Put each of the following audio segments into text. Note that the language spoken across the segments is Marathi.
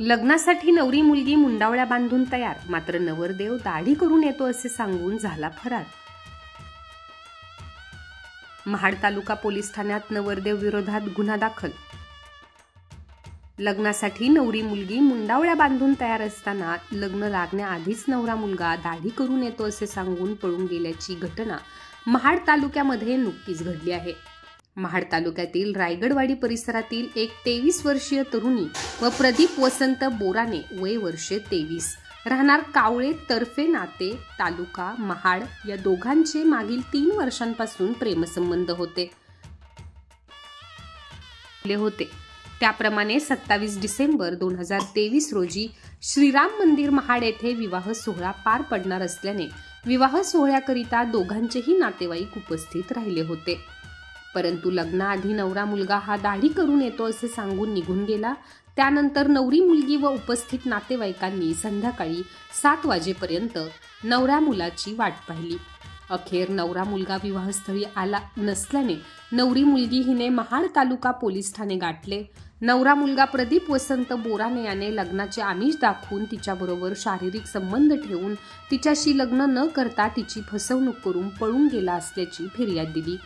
लग्नासाठी नवरी मुलगी मुंडावळ्या बांधून तयार. मात्र नवरदेव दाढी करून येतो असे सांगून झाला फरार. महाड तालुका पोलीस ठाण्यात नवरदेव विरोधात गुन्हा दाखल. लग्नासाठी नवरी मुलगी मुंडावळ्या बांधून तयार असताना लग्न लागण्याआधीच नवरा मुलगा दाढी करून येतो असे सांगून पळून गेल्याची घटना महाड तालुक्यामध्ये नुकतीच घडली आहे. महाड तालुक्यातील रायगडवाडी परिसरातील एक तेवीस वर्षीय तरुणी व प्रदीप वसंत बोराने वय वर्षे तेवीस. राहणार कावळे तर्फे नाते तालुका महाड या दोघांचे मागील तीन वर्षांपासून प्रेमसंबंध होते. होते. त्याप्रमाणे सत्तावीस डिसेंबर दोन हजार तेवीस रोजी श्रीराम मंदिर महाड येथे विवाह सोहळा पार पडणार असल्याने विवाह सोहळ्याकरिता दोघांचेही नातेवाईक उपस्थित राहिले होते. परंतु लग्नाआधी नवरा मुलगा हा दाढी करून येतो असे सांगून निघून गेला. त्यानंतर नवरी मुलगी व उपस्थित नातेवाईकांनी संध्याकाळी सात वाजेपर्यंत नवऱ्या मुलाची वाट पाहिली. अखेर नवरा मुलगा विवाहस्थळी आला नसल्याने नवरी मुलगी हिने महाड तालुका पोलीस ठाणे गाठले. नवरा मुलगा प्रदीप वसंत बोराने याने लग्नाचे आमिष दाखवून तिच्याबरोबर शारीरिक संबंध ठेवून तिच्याशी लग्न न करता तिची फसवणूक करून पळून गेला असल्याची फिर्याद दिली.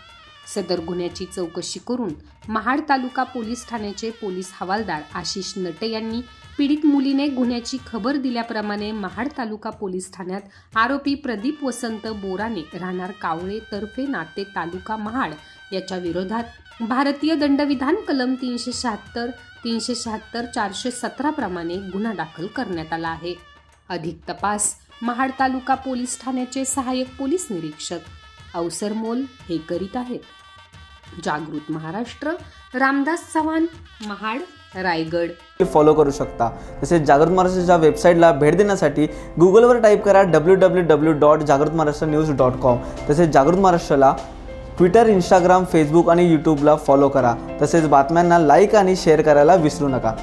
सदर गुन्ह्याची चौकशी करून महाड तालुका पोलीस ठाण्याचे पोलीस हवालदार आशिष नटे यांनी पीडित मुलीने गुन्ह्याची खबर दिल्याप्रमाणे महाड तालुका पोलीस ठाण्यात आरोपी प्रदीप वसंत बोराने राहणार कावळे तर्फे नाते तालुका महाड याच्या विरोधात भारतीय दंडविधान कलम तीनशे शहात्तर तीनशे शहात्तर चारशे सतरा प्रमाणे गुन्हा दाखल करण्यात आला आहे. अधिक तपास महाड तालुका पोलीस ठाण्याचे सहाय्यक पोलीस निरीक्षक अवसरमोल हे करीत आहेत. जागृत महाराष्ट्र रामदास चव्हाण महाड रायगड. फॉलो करू शकता. तसेच जागृत महाराष्ट्राच्या वेबसाईटला भेट देण्यासाठी गुगलवर टाईप करा डब्ल्यू डब्ल्यू डब्ल्यू डॉट जागृत महाराष्ट्र न्यूज डॉट कॉम तसेच जागृत महाराष्ट्राला ट्विटर इंस्टाग्राम फेसबुक आणि यूट्यूबला फॉलो करा. तसेच बातम्यांना लाईक आणि शेअर करायला विसरू नका.